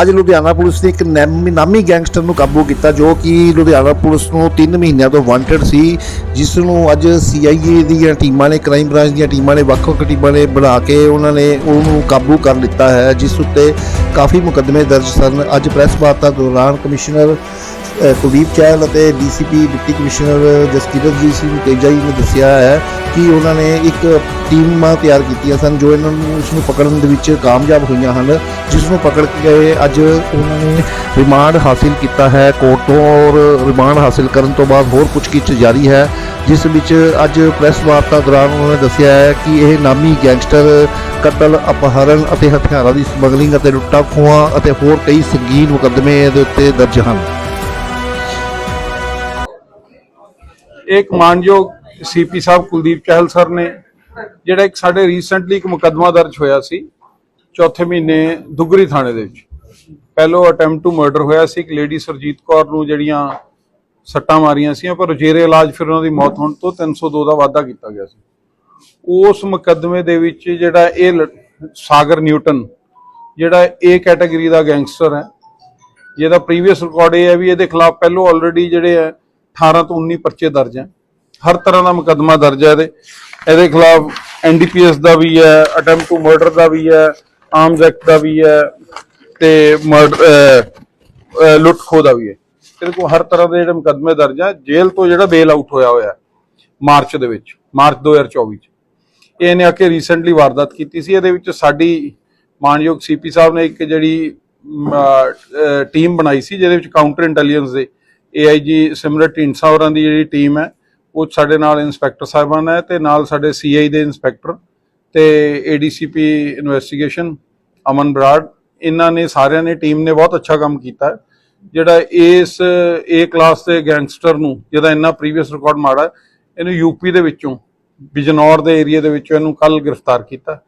ਅੱਜ ਲੁਧਿਆਣਾ ਪੁਲਿਸ ਨੇ ਇੱਕ ਨਾਮੀ ਨਾਮੀ ਗੈਂਗਸਟਰ ਨੂੰ ਕਾਬੂ ਕੀਤਾ ਜੋ ਕਿ ਲੁਧਿਆਣਾ ਪੁਲਿਸ ਨੂੰ 3 ਮਹੀਨਿਆਂ ਤੋਂ ਵਾਂਟਡ ਸੀ। ਜਿਸ ਨੂੰ ਅੱਜ ਸੀਆਈਏ ਦੀਆਂ ਟੀਮਾਂ ਨੇ, ਕ੍ਰਾਈਮ ਬ੍ਰਾਂਚ ਦੀਆਂ ਟੀਮਾਂ ਨੇ, ਵੱਖ-ਵੱਖ ਟੀਮਾਂ ਨੇ ਬਣਾ ਕੇ ਉਹਨਾਂ ਨੇ ਉਹਨੂੰ ਕਾਬੂ ਕਰ ਲਿੱਤਾ ਹੈ, ਜਿਸ ਉੱਤੇ ਕਾਫੀ ਮੁਕੱਦਮੇ ਦਰਜ ਸਨ। ਅੱਜ ਪ੍ਰੈਸ ਵਾਰਤਾ ਦੌਰਾਨ ਕਮਿਸ਼ਨਰ ਕੁਲਦੀਪ ਚਹਿਲ ਅਤੇ DCP deputy commissioner Jaskiratjit Singh Teja ji ਨੇ ਦੱਸਿਆ ਹੈ ਕਿ ਉਹਨਾਂ ਨੇ ਇੱਕ ਟੀਮਾਂ ਤਿਆਰ ਕੀਤੀਆਂ ਸਨ, ਜੋ ਇਹਨਾਂ ਨੂੰ ਇਸ ਨੂੰ ਪਕੜਨ ਦੇ ਵਿੱਚ ਕਾਮਯਾਬ ਹੋਈਆਂ ਹਨ, ਜਿਸ ਨੂੰ ਪਕੜ ਕੇ ਅੱਜ ਉਹਨਾਂ ਨੇ ਰਿਮਾਂਡ ਹਾਸਿਲ ਕੀਤਾ ਹੈ। ਕੋਰਟ ਤੋਂ ਔਰ ਰਿਮਾਂਡ ਹਾਸਿਲ ਕਰਨ ਤੋਂ ਬਾਅਦ ਹੋਰ ਪੁੱਛਗਿੱਛ ਜਾਰੀ ਹੈ। ਜਿਸ ਵਿੱਚ ਅੱਜ ਪ੍ਰੈਸ ਵਾਰਤਾ ਦੌਰਾਨ ਉਹਨਾਂ ਨੇ ਦੱਸਿਆ ਹੈ ਕਿ ਇਹ ਨਾਮੀ ਗੈਂਗਸਟਰ ਕਤਲ ਅਪਹਰਨ ਅਤੇ ਹਥਿਆਰਾਂ ਦੀ ਸਮਗਲਿੰਗ ਅਤੇ ਲੁੱਟਾਂ ਖੋਹਾਂ ਅਤੇ ਹੋਰ ਕਈ ਸੰਗੀਨ ਮੁਕੱਦਮੇ ਇਹਦੇ ਉੱਤੇ ਦਰਜ ਹਨ। ਇੱਕ ਮਾਨਯੋਗ ਸੀਪੀ ਸਾਹਿਬ ਕੁਲਦੀਪ ਚਹਿਲ ਸਰ ਨੇ, ਜਿਹੜਾ ਇੱਕ ਸਾਡੇ ਰੀਸੈਂਟਲੀ ਇੱਕ ਮੁਕੱਦਮਾ ਦਰਜ ਹੋਇਆ ਸੀ, ਚੌਥੇ ਮਹੀਨੇ ਦੁਗਰੀ ਥਾਣੇ ਦੇ ਵਿੱਚ। ਪਹਿਲੋ ਅਟੈਂਪਟ ਟੂ ਮਰਡਰ ਹੋਇਆ ਸੀ, ਇੱਕ ਲੇਡੀ ਸਰਜੀਤ ਕੌਰ ਨੂੰ ਜਿਹੜੀਆਂ ਸੱਟਾਂ ਮਾਰੀਆਂ ਸੀ ਪਰ ਜੇਰੇ ਇਲਾਜ ਫਿਰ ਉਹਨਾਂ ਦੀ ਮੌਤ ਹੋਣ ਤੋਂ 302 ਦਾ ਵਾਅਦਾ ਕੀਤਾ ਗਿਆ ਸੀ। ਉਸ ਮੁਕੱਦਮੇ ਦੇ ਵਿੱਚ ਜਿਹੜਾ ਇਹ ਲ- ਸਾਗਰ ਨਿਊਟਨ, ਜਿਹੜਾ ਏ ਕੈਟਾਗਰੀ ਦਾ ਗੈਂਗਸਟਰ ਹੈ, ਜਿਹਦਾ ਪ੍ਰੀਵੀਅਸ ਰਿਕਾਰਡ ਇਹ ਹੈ ਵੀ ਇਹਦੇ ਖਿਲਾਫ ਪਹਿਲੋਂ ਆਲਰੇਡੀ ਜਿਹੜੇ ਹੈ 18 ਤੋਂ 19 ਪਰਚੇ ਦਰਜ ਹੈ। ਹਰ ਤਰ੍ਹਾਂ ਦਾ ਮੁਕੱਦਮਾ ਦਰਜ ਹੈ ਇਹਦੇ। ਇਹਦੇ ਖਿਲਾਫ ਐਨਡੀਪੀਐਸ ਦਾ ਵੀ ਹੈ ਅਟੈਂਪਟ ਟੂ ਮਰਡਰ ਦਾ ਵੀ ਹੈ ਆਰਮਸ ਐਕਟ ਦਾ ਵੀ ਹੈ ਤੇ ਮਰਡਰ ਲੁੱਟ ਖੋਹ ਦਾ ਵੀ ਹੈ। ਇਹਦੇ ਕੋਲ ਹਰ ਤਰ੍ਹਾਂ ਦੇ ਜਿਹੜੇ ਮੁਕੱਦਮੇ ਦਰਜ ਹੈ ਜੇਲ੍ਹ ਤੋਂ ਜਿਹੜਾ ਬੇਲ ਆਊਟ ਹੋਇਆ ਹੋਇਆ, ਮਾਰਚ ਦੇ ਵਿੱਚ, ਮਾਰਚ 2024 ਚ। ਇਹਨੇ ਆ ਕੇ ਰੀਸੈਂਟਲੀ ਵਾਰਦਾਤ ਕੀਤੀ ਸੀ, ਇਹਦੇ ਵਿੱਚ ਸਾਡੀ ਮਾਨਯੋਗ ਸੀਪੀ ਸਾਹਿਬ ਨੇ ਇੱਕ ਜਿਹੜੀ ਟੀਮ ਬਣਾਈ ਸੀ, ਜਿਹਦੇ ਵਿੱਚ ਕਾਊਂਟਰ ਇੰਟੈਲੀਜੈਂਸ ਦੇ ਏਆਈਜੀ ਸਿਮਰਤ ਢੀਂਡਸਾ ਹੋਰਾਂ ਦੀ ਜਿਹੜੀ ਟੀਮ ਹੈ, ਉਹ ਸਾਡੇ ਨਾਲ ਇਨਸਪੈਕਟਰ ਸਾਹਿਬਾਨ ਹੈ ਤੇ ਨਾਲ ਸਾਡੇ ਸੀਆਈ ਦੇ ਇਨਸਪੈਕਟਰ ਤੇ ਏਡੀਸੀਪੀ ਇਨਵੈਸਟੀਗੇਸ਼ਨ ਅਮਨ ਬਰਾੜ, ਇਹਨਾਂ ਨੇ ਸਾਰਿਆਂ ਨੇ ਟੀਮ ਨੇ ਬਹੁਤ ਅੱਛਾ ਕੰਮ ਕੀਤਾ ਜਿਹੜਾ ਇਸ ਏ ਕਲਾਸ ਦੇ ਗੈਂਗਸਟਰ ਨੂੰ, ਜਿਹਦਾ ਇੰਨਾ ਪ੍ਰੀਵੀਅਸ ਰਿਕਾਰਡ ਮਾੜਾ, ਇਹਨੂੰ ਯੂਪੀ ਦੇ ਵਿੱਚੋਂ, ਬਿਜਨੌਰ ਦੇ ਏਰੀਆ ਦੇ ਵਿੱਚੋਂ ਇਹਨੂੰ ਕੱਲ ਗ੍ਰਿਫਤਾਰ ਕੀਤਾ।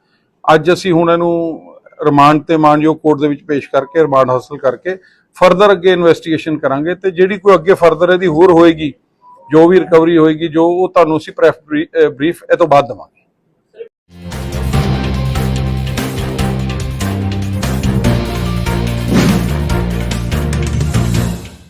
ਅੱਜ ਅਸੀਂ ਹੁਣ ਇਹਨੂੰ ਰਿਮਾਂਡ ਤੇ ਮਾਨਯੋਗ ਕੋਰਟ ਦੇ ਵਿੱਚ ਪੇਸ਼ ਕਰਕੇ ਰਿਮਾਂਡ ਹਾਸਲ ਕਰਕੇ ਫਰਦਰ ਅੱਗੇ ਇਨਵੈਸਟੀਗੇਸ਼ਨ ਕਰਾਂਗੇ ਤੇ ਜਿਹੜੀ ਕੋਈ ਅੱਗੇ ਫਰਦਰ ਇਹਦੀ ਹੋਰ ਹੋਏਗੀ, ਜੋ ਵੀ ਰਿਕਵਰੀ ਹੋਏਗੀ, ਜੋ ਉਹ ਤੁਹਾਨੂੰ ਅਸੀਂ ਪ੍ਰੈਫ ਬਰੀਫ ਇਹ ਤੋਂ ਬਾਅਦ ਦਵਾਂਗੇ।